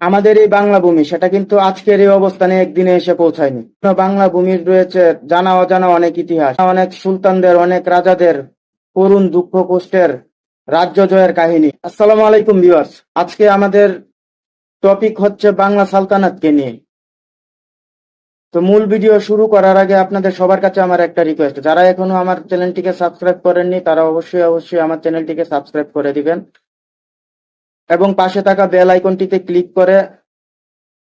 আমাদের এই বাংলা ভূমি, সেটা কিন্তু আজকের এই অবস্থানে একদিনে এসে পৌঁছায়নি। বাংলা ভূমির রয়েছে, জানা অজানা অনেক ইতিহাস, অনেক সুলতানদের, অনেক রাজাদের, করুণ দুঃখ কষ্টের, রাজ্য জয়ের কাহিনী। আসসালামু আলাইকুম ভিউয়ার্স আজকে আমাদের টপিক হচ্ছে বাংলা সালতানাতকে নিয়ে। তো মূল ভিডিও শুরু করার আগে আপনাদের সবার কাছে আমার একটা রিকোয়েস্ট যারা এখনও আমার চ্যানেলটিকে সাবস্ক্রাইব করেননি, তারা অবশ্যই অবশ্যই আমার চ্যানেলটিকে সাবস্ক্রাইব করে দিবেন। এবং পাশে থাকা বেল আইকনটিতে ক্লিক করে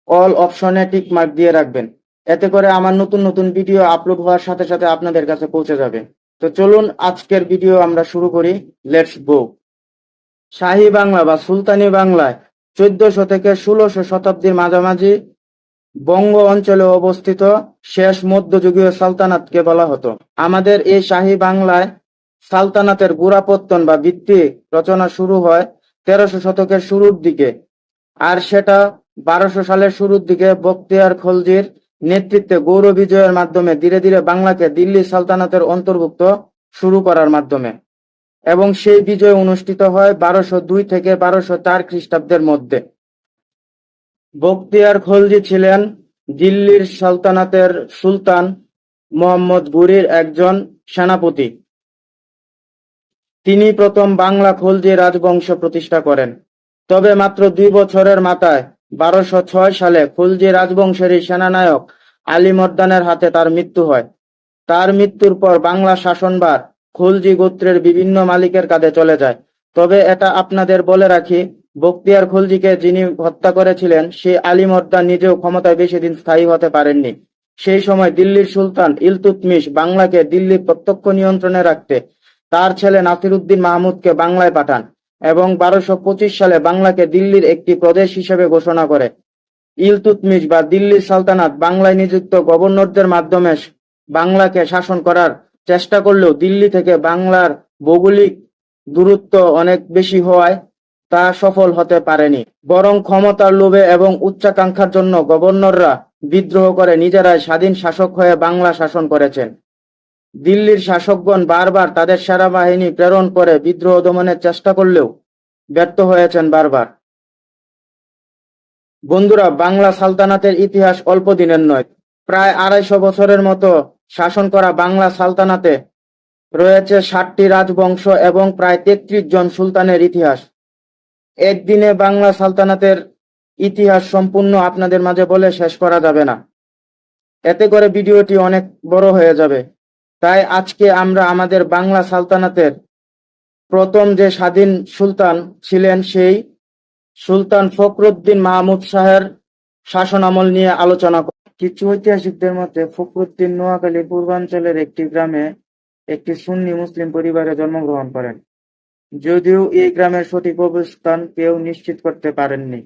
অল অপশনে টিক মার্ক দিয়ে রাখবেন। এতে করে আমার নতুন নতুন ভিডিও আপলোড হওয়ার সাথে সাথে আপনাদের কাছে পৌঁছে যাবে। তো চলুন আজকের ভিডিও আমরা শুরু করি। লেটস গো শাহী বাংলা বা সুলতানি বাংলায় চোদ্দশো থেকে ষোলোশো শতাব্দীর মাঝামাঝি বঙ্গ অঞ্চলে অবস্থিত শেষ মধ্যযুগীয় সালতানাতকে বলা হতো। আমাদের এই শাহী বাংলায় সালতানাতের গোড়াপত্তন বা ভিত্তি রচনা শুরু হয় তেরোশো শতকের শুরুর দিকে। আর সেটা বারোশো সালের শুরুর দিকে বখতিয়ার খলজির নেতৃত্বে গৌর বিজয়ের মাধ্যমে ধীরে ধীরে বাংলাকে দিল্লি সালতানাতের অন্তর্ভুক্ত শুরু করার মাধ্যমে। এবং সেই বিজয় অনুষ্ঠিত হয় বারোশো দুই থেকে বারোশো চার খ্রিস্টাব্দের মধ্যে। বখতিয়ার খলজি ছিলেন দিল্লির সালতানাতের সুলতান মোহাম্মদ গুরির একজন সেনাপতি। তিনি প্রথম বাংলা খলজি রাজবংশ প্রতিষ্ঠা করেন। তবে মাত্র দুই বছরের মাথায় বারোশো ছয় সালে খলজি রাজবংশেরই সেনানায়ক আলী মর্দানের হাতে তার মৃত্যু হয়। তার মৃত্যুর পর বাংলা শাসনভার খলজি গোত্রের বিভিন্ন মালিকের কাঁধে চলে যায়। তবে এটা আপনাদের বলে রাখি বখতিয়ার খলজিকে যিনি হত্যা করেছিলেন, সে আলী মর্দান নিজেও ক্ষমতায় বেশি দিন স্থায়ী হতে পারেননি। সেই সময় দিল্লির সুলতান ইলতুৎমিশ বাংলাকে দিল্লির প্রত্যক্ষ নিয়ন্ত্রণে রাখতে তার ছেলে নাসিরুদ্দিন মাহমুদকে বাংলায় পাঠান এবং বারোশো সালে বাংলাকে দিল্লির একটি প্রদেশ হিসেবে ঘোষণা করে। ইলতুৎমিশ বা দিল্লির সালতানাত বাংলায় নিযুক্ত গভর্নরদের মাধ্যমে বাংলাকে শাসন করার চেষ্টা করলেও দিল্লি থেকে বাংলার ভৌগোলিক দূরত্ব অনেক বেশি হওয়ায় তা সফল হতে পারেনি। বরং ক্ষমতার লোভে এবং উচ্চাকাঙ্ক্ষার জন্য গভর্নররা বিদ্রোহ করে নিজেরাই স্বাধীন শাসক হয়ে বাংলা শাসন করেছেন। দিল্লির শাসকগণ বারবার তাদের সেনাবাহিনী প্রেরণ করে বিদ্রোহ দমনের চেষ্টা করলেও ব্যর্থ হয়েছেন বারবার। বন্ধুরা, বাংলা সালতানাতের ইতিহাস অল্প দিনের নয়। প্রায় আড়াইশো বছরের মতো শাসন করা বাংলা সালতানাতে রয়েছে ষাটটি রাজবংশ এবং প্রায় তেত্রিশ জন সুলতানের ইতিহাস। একদিনে বাংলা সালতানাতের ইতিহাস সম্পূর্ণ আপনাদের মাঝে বলে শেষ করা যাবে না। এতে করে ভিডিওটি অনেক বড় হয়ে যাবে। তাই আজকে আমরা আমাদের বাংলা সালতানাতের প্রথম যে স্বাধীন সুলতান ছিলেন সেই সুলতান ফখরুদ্দিন মাহমুদ শাহের শাসনামল নিয়ে আলোচনা কিছু ঐতিহাসিকদের মতে, ফখরুদ্দিন নোয়াখালী পূর্বাঞ্চলের একটি গ্রামে একটি সুন্নি মুসলিম পরিবারে জন্মগ্রহণ করেন। যদিও এই গ্রামের সঠিক অবস্থান কেউ নিশ্চিত করতে পারেননি।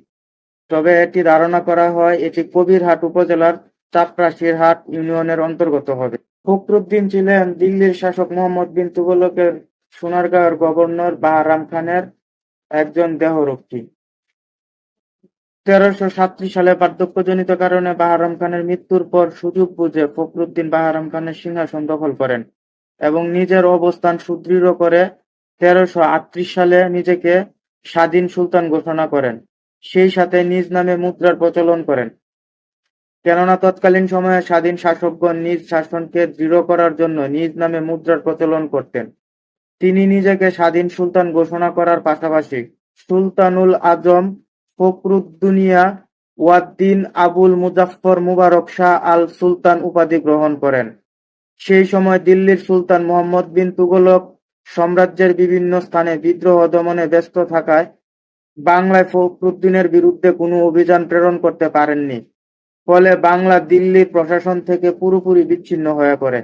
তবে এটি ধারণা করা হয়, এটি কবিরহাট উপজেলার চাপরাশিরহাট ইউনিয়নের অন্তর্গত হবে। ফখরুদ্দিন ছিলেন দিল্লির শাসক মোহাম্মদ বিন তুগলকের সোনারগাঁওয়ের গভর্নর বাহারাম খানের একজন দেহরক্ষী। তেরোশো সাতত্রিশ সালে বার্ধক্যজনিত কারণে বাহারাম খানের মৃত্যুর পর সুযোগ বুঝে ফখরুদ্দিন বাহারাম খানের সিংহাসন দখল করেন এবং নিজের অবস্থান সুদৃঢ় করে তেরোশো আটত্রিশ সালে নিজেকে স্বাধীন সুলতান ঘোষণা করেন। সেই সাথে নিজ নামে মুদ্রার প্রচলন করেন। কেননা তৎকালীন সময়ে স্বাধীন শাসকগণ নিজ শাসনকে দৃঢ় করার জন্য নিজ নামে মুদ্রার প্রচলন করতেন। তিনি নিজেকে স্বাধীন সুলতান ঘোষণা করার পাশাপাশি সুলতানুল আজম ফখরুদ্দুনিয়া ওয়াদ্দিন আবুল মুজাফফর মুবারক শাহ আল সুলতান উপাধি গ্রহণ করেন। সেই সময় দিল্লির সুলতান মোহাম্মদ বিন তুগলক সাম্রাজ্যের বিভিন্ন স্থানে বিদ্রোহ দমনে ব্যস্ত থাকায় বাংলায় ফখরুদ্দিনের বিরুদ্ধে কোনো অভিযান প্রেরণ করতে পারেননি। ফলে বাংলা দিল্লির প্রশাসন থেকে পুরোপুরি বিচ্ছিন্ন হয়ে পড়ে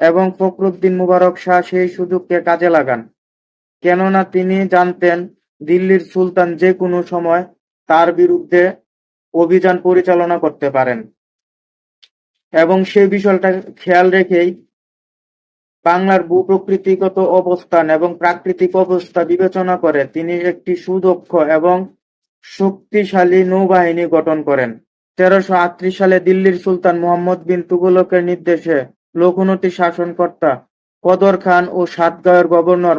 এবং ফখরুদ্দিন মুবারক শাহ সেই সুযোগকে কাজে লাগান। কেননা তিনি জানতেন, দিল্লির সুলতান যে কোনো সময় তার বিরুদ্ধে অভিযান পরিচালনা করতে পারেন। এবং সেই বিষয়টা খেয়াল রেখেই বাংলার ভূপ্রকৃতিগত অবস্থান এবং প্রাকৃতিক অবস্থা বিবেচনা করে তিনি একটি সুদক্ষ এবং শক্তিশালী নৌবাহিনী গঠন করেন। তেরোশো আটত্রিশ সালে দিল্লির সুলতান মুহাম্মদ বিন তুগলকের নির্দেশে লখনৌতি শাসনকর্তা কদর খান ও সাতগাঁয়ের গভর্নর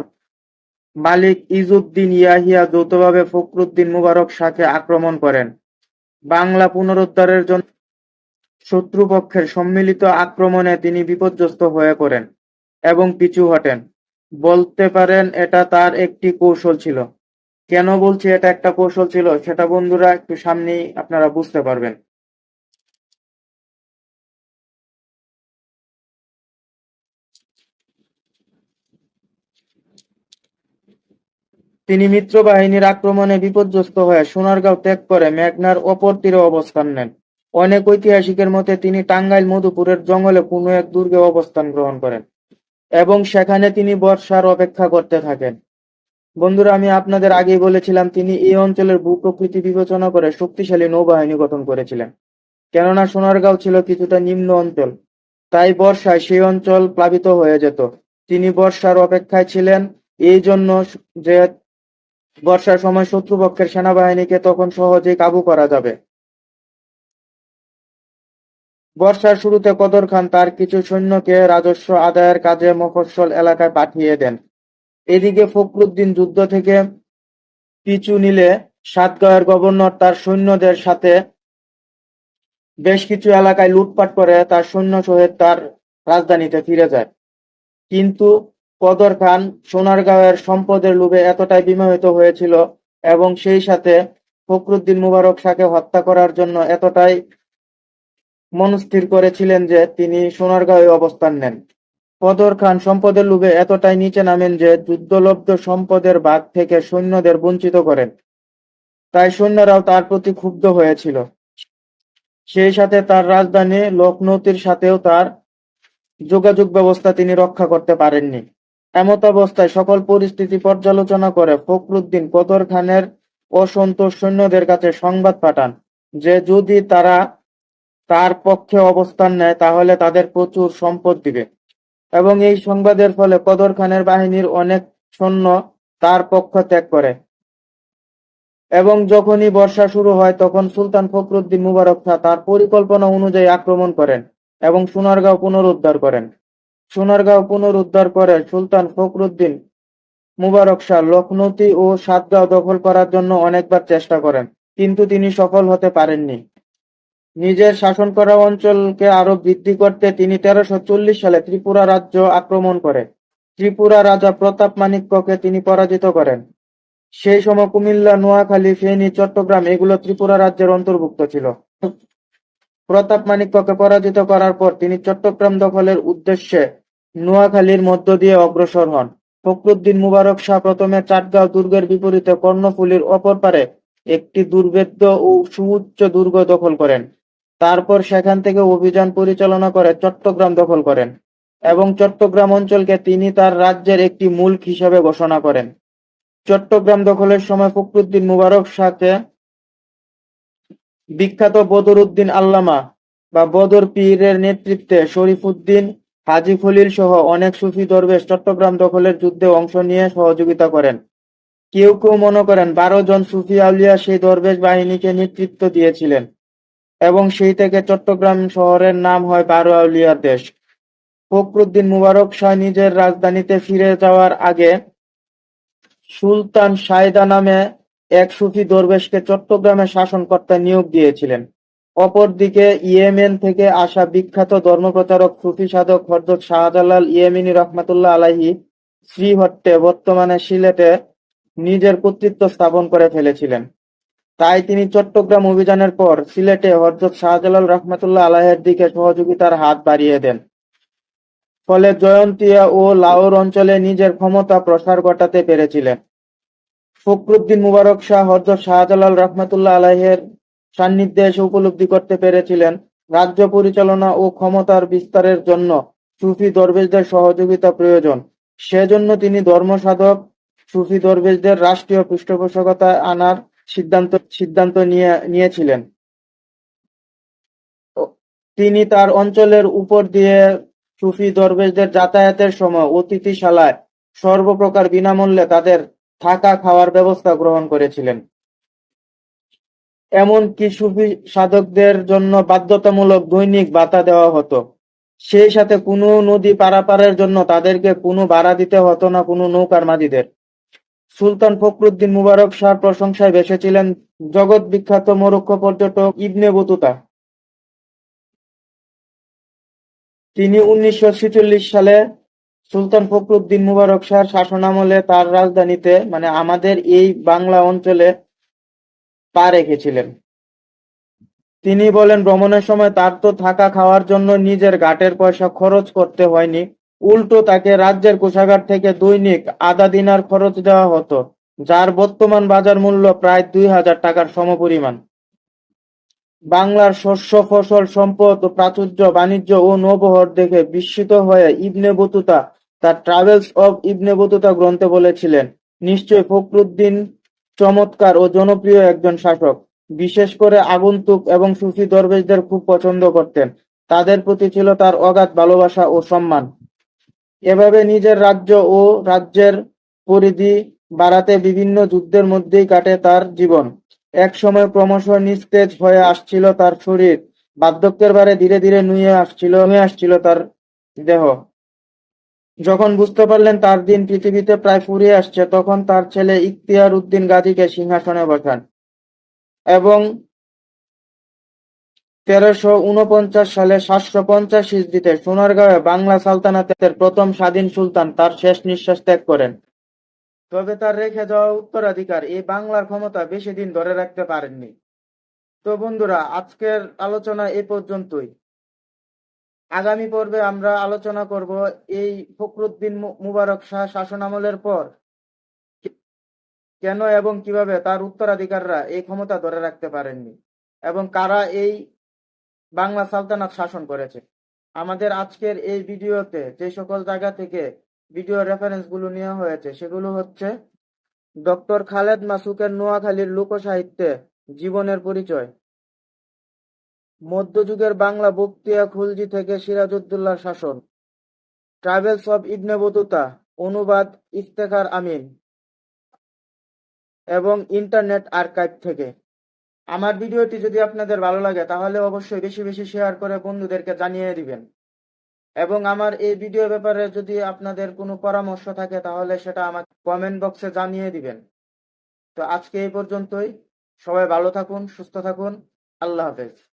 মালিক ইজউদ্দিন ইয়াহিয়া যৌথভাবে ফখরুদ্দিন মুবারক শাহকে আক্রমণ করেন বাংলা পুনরুদ্ধারের জন্য শত্রুপক্ষের সম্মিলিত আক্রমণে তিনি বিপর্যস্ত হয়ে পড়েন এবং পিছু হটেন। বলতে পারেন এটা তার একটি কৌশল ছিল। কেন বলছি এটা একটা কৌশল ছিল সেটা বন্ধুরা একটু সামনেই আপনারা বুঝতে পারবেন। তিনি মিত্র বাহিনীর আক্রমণে বিপর্যস্ত হয়ে সোনারগাঁও ত্যাগ করে মেঘনার অপর তীরে অবস্থান নেন। অনেক ঐতিহাসিকের মতে তিনি টাঙ্গাইল মধুপুরের জঙ্গলে কোনো এক দুর্গে অবস্থান গ্রহণ করেন এবং সেখানে তিনি বর্ষার অপেক্ষা করতে থাকেন। বন্ধুরা আমি আপনাদের আগেই বলেছিলাম তিনি এই অঞ্চলের ভূপ্রকৃতি বিবেচনা করে শক্তিশালী নৌবাহিনী গঠন করেছিলেন। কেননা সোনারগাঁও ছিল কিছুটা নিম্ন অঞ্চল, তাই বর্ষায় সেই অঞ্চল প্লাবিত হয়ে যেত। তিনি বর্ষার অপেক্ষায় ছিলেন এই জন্য যে বর্ষার সময় শত্রুপক্ষের সেনাবাহিনীকে তখন সহজেই কাবু করা যাবে। বর্ষার শুরুতে কদর খান তার কিছু সৈন্যকে রাজস্ব আদায়ের কাজে মফস্বল এলাকায় পাঠিয়ে দেন। এদিকে ফখরুদ্দিন যুদ্ধ থেকে পিছু নিলে সাতগাঁয়ের গভর্নর তার সৈন্যদের সাথে বেশ কিছু এলাকায় লুটপাট করে তার সৈন্য সহিত তার রাজধানীতে ফিরে যায়। কিন্তু কদর খান সোনারগাঁওয়ের সম্পদের লোভে এতটাই বিমোহিত হয়েছিল এবং সেই সাথে ফখরুদ্দিন মুবারক শাহকে হত্যা করার জন্য এতটাই মনস্থির করেছিলেন যে তিনি সোনারগাঁওয়ে অবস্থান নেন। কদর খান সম্পদের লোভে এতটাই নিচে নামেন যে যুদ্ধলব্ধ সম্পদের ভাগ থেকে সৈন্যদের বঞ্চিত করেন। তাই সৈন্যরাও তার প্রতি ক্ষুব্ধ হয়েছিল। সেই সাথে তার রাজধানী লখনৌতির সাথেও তার যোগাযোগ ব্যবস্থা তিনি রক্ষা করতে পারেননি। এমতাবস্থায় সকল পরিস্থিতি পর্যালোচনা করে ফখরুদ্দিন কদর খানের অসন্তোষ সৈন্যদের কাছে সংবাদ পাঠান যে যদি তারা তার পক্ষে অবস্থান নেয়, তাহলে তাদের প্রচুর সম্পদ দিবে এবং এই সংবাদের ফলে কদর খানের বাহিনীর অনেক সৈন্য তার পক্ষ ত্যাগ করে এবং যখনই বর্ষা শুরু হয়, তখন সুলতান ফখরুদ্দিন মুবারক তার পরিকল্পনা অনুযায়ী আক্রমণ করেন এবং সোনারগাঁও পুনরুদ্ধার করেন। সোনারগাঁও পুনরুদ্ধার করে সুলতান ফখরুদ্দিন মুবারক শাহ লখনৌতি ও সাতগাঁও দখল করার জন্য অনেকবার চেষ্টা করেন, কিন্তু তিনি সফল হতে পারেননি। নিজের শাসন করা অঞ্চলকে আরও বৃদ্ধি করতে তিনি তেরোশো চল্লিশ সালে ত্রিপুরা রাজ্য আক্রমণ করে ত্রিপুরা রাজা প্রতাপ মাণিক্যকে তিনি পরাজিত করেন। সেই সময় কুমিল্লা, নোয়াখালী, ফেনী, চট্টগ্রাম এগুলো ত্রিপুরা রাজ্যের অন্তর্ভুক্ত ছিল। প্রতাপ মাণিক্যকে পরাজিত করার পর তিনি চট্টগ্রাম দখলের উদ্দেশ্যে নোয়াখালীর মধ্য দিয়ে অগ্রসর হন। ফখরুদ্দিন মুবারক শাহ প্রথমে চাটগাঁও দুর্গের বিপরীতে কর্ণফুলীর অপর পারে একটি দুর্ভেদ্য ও সুউচ্চ দুর্গ দখল করেন। তারপর সেখান থেকে অভিযান পরিচালনা করে চট্টগ্রাম দখল করেন এবং চট্টগ্রাম অঞ্চলকে তিনি তার রাজ্যের একটি মুল্ক হিসাবে ঘোষণা করেন। চট্টগ্রাম দখলের সময় ফখরুদ্দিন মুবারক শাহকে বিখ্যাত বদরউদ্দিন আল্লামা বা বদর পীরের নেতৃত্বে শরীফুদ্দিন, হাজী খলিল সহ অনেক সুফি দরবেশ চট্টগ্রাম দখলের যুদ্ধে অংশ নিয়ে সহযোগিতা করেন। কেউ কেউ মনে করেন বারো জন সুফি আউলিয়া সেই দরবেশ বাহিনীকে নেতৃত্ব দিয়েছিলেন এবং সেই থেকে চট্টগ্রাম শহরের নাম হয় বারো আউলিয়ার দেশ। ফখরুদ্দিন মুবারক শাহ নিজের রাজধানীতে ফিরে যাওয়ার আগে সুলতান সায়দা নামে এক সুফি দরবেশকে চট্টগ্রামের শাসনকর্তা নিয়োগ দিয়েছিলেন। অপরদিকে ইয়েমেন থেকে আসা বিখ্যাত ধর্মপ্রচারক, সুফি সাধক হযরত শাহজালাল ইয়েমেনি রহমাতুল্লাহ আলাইহি শ্রীহট্টে বর্তমানে সিলেটে নিজের কর্তৃত্ব স্থাপন করে ফেলেছিলেন। তাই তিনি চট্টগ্রাম অভিযানের পর সিলেটে হযরত শাহজালাল রহমাতুল্লাহ আলাইহের দিকে সহযোগিতার হাত বাড়িয়ে দেন। ফলে জয়ন্তিয়া ও লাওর অঞ্চলে নিজের ক্ষমতা প্রসার ঘটাতে পেরেছিলেন। ফখরুদ্দিন মুবারক শাহ হযরত শাহজালাল রহমাতুল্লাহ আলাইহের সান্নিধ্যে এসে উপলব্ধি করতে পেরেছিলেন রাজ্য পরিচালনা ও ক্ষমতার বিস্তারের জন্য সুফি দরবেশদের সহযোগিতা প্রয়োজন। সেজন্য তিনি ধর্মসাধক, সুফি দরবেশদের রাষ্ট্রীয় পৃষ্ঠপোষকতায় আনার সিদ্ধান্ত সিদ্ধান্ত নিয়ে, নিয়েছিলেন। তিনি তার অঞ্চলের উপর দিয়ে সুফি দরবেশদের যাতায়াতের সময় অতিথিশালায় সর্বপ্রকার বিনামূল্যে তাদের থাকা খাওয়ার ব্যবস্থা গ্রহণ করেছিলেন। এমনকি সুফি সাধকদের জন্য বাধ্যতামূলক দৈনিক ভাতা দেওয়া হতো। সেই সাথে কোনো নদী পারাপারের জন্য তাদেরকে কোনো ভাড়া দিতে হতো না, কোনো নৌকার মাঝিদের। সুলতান ফখরুদ্দীন মুবারক শাহর প্রশংসায় ভেসেছিলেন জগৎ বিখ্যাত মরক্কো পর্যটক ইবনে বতুতা। তিনি উনিশশো ছেচল্লিশ সালে সুলতান ফখরুদ্দীন মুবারক শাহর শাসনামলে তার রাজধানীতে মানে আমাদের এই বাংলা অঞ্চলে পা রেখেছিলেন। তিনি বলেন, ভ্রমণের সময় তার তো থাকা খাওয়ার জন্য নিজের ঘাটের পয়সা খরচ করতে হয়নি উল্টো তাকে রাজ্যের কোষাগার থেকে দৈনিক আধা দিনার খরচ দেওয়া হতো, যার বর্তমান বাজার মূল্য প্রায় দুই হাজার টাকার সমপরিমাণ বাংলার শস্য, ফসল, সম্পদ ও প্রাচুর্য, বাণিজ্য ও নৌবহর দেখে বিস্মিত হয়ে ইবনে বতুতা তার ট্রাভেলস অব ইবনে বতুতা গ্রন্থে বলেছিলেন, নিশ্চয় ফখরুদ্দীন চমৎকার ও জনপ্রিয় একজন শাসক। বিশেষ করে আগন্তুক এবং সুফি দরবেশদের খুব পছন্দ করতেন। তাদের প্রতি ছিল তার অগাধ ভালোবাসা ও সম্মান। এভাবে নিজের রাজ্য ও রাজ্যের পরিধি বাড়াতে বিভিন্ন যুদ্ধের মধ্যেই কাটে তার জীবন। একসময় ক্রমশ নিস্তেজ হয়ে আসছিল তার শরীর। বার্ধক্যের বারে ধীরে ধীরে নুয়ে আসছিল নুয়ে আসছিল তার দেহ। যখন বুঝতে পারলেন তার দিন পৃথিবীতে প্রায় ফুরিয়ে আসছে, তখন তার ছেলে ইখতিয়ার উদ্দিন গাজীকে সিংহাসনে বসান এবং তেরোশো উনপঞ্চাশ সালে সাতশো পঞ্চাশ ইসরিতে সোনারগাঁয়ে বাংলা সালতানাতের প্রথম স্বাধীন সুলতান তার শেষ নিঃশ্বাস ত্যাগ করেন। তবে তার রেখে যাওয়া উত্তরাধিকার এই বাংলার ক্ষমতা বেশি দিন ধরে রাখতে পারেননি। তো বন্ধুরা, আজকের আলোচনা এ পর্যন্তই। আগামী পর্বে আমরা আলোচনা করব এই ফখরুদ্দিন মুবারক শাহ শাসনামলের পর। কেন এবং কীভাবে তার উত্তরাধিকাররা এই ক্ষমতা ধরে রাখতে পারেননি? এবং কারা এই বাংলা সালতানাত শাসন করেছে? আমাদের আজকের এই ভিডিওতে যে সকল জায়গা থেকে ভিডিও রেফারেন্সগুলো নেওয়া হয়েছে, সেগুলো হচ্ছে ডক্টর খালেদ মাসুকের নোয়াখালীর লোকসাহিত্যে জীবনের পরিচয় মধ্যযুগের বাংলা বক্তিয়া খুলজি থেকে সিরাজউদ্দৌলার শাসন। ট্রাভেলস অব ইবনে বতুতা, অনুবাদ ইফতেখার আমিন এবং ইন্টারনেট আর্কাইভ থেকে। আমার ভিডিওটি যদি আপনাদের ভালো লাগে, তাহলে অবশ্যই বেশি বেশি শেয়ার করে বন্ধুদেরকে জানিয়ে দিবেন। এবং আমার এই ভিডিও ব্যাপারে যদি আপনাদের কোনো পরামর্শ থাকে, তাহলে সেটা আমাকে কমেন্ট বক্সে জানিয়ে দিবেন। তো আজকে এই পর্যন্তই। সবাই ভালো থাকুন, সুস্থ থাকুন। আল্লাহ হাফেজ।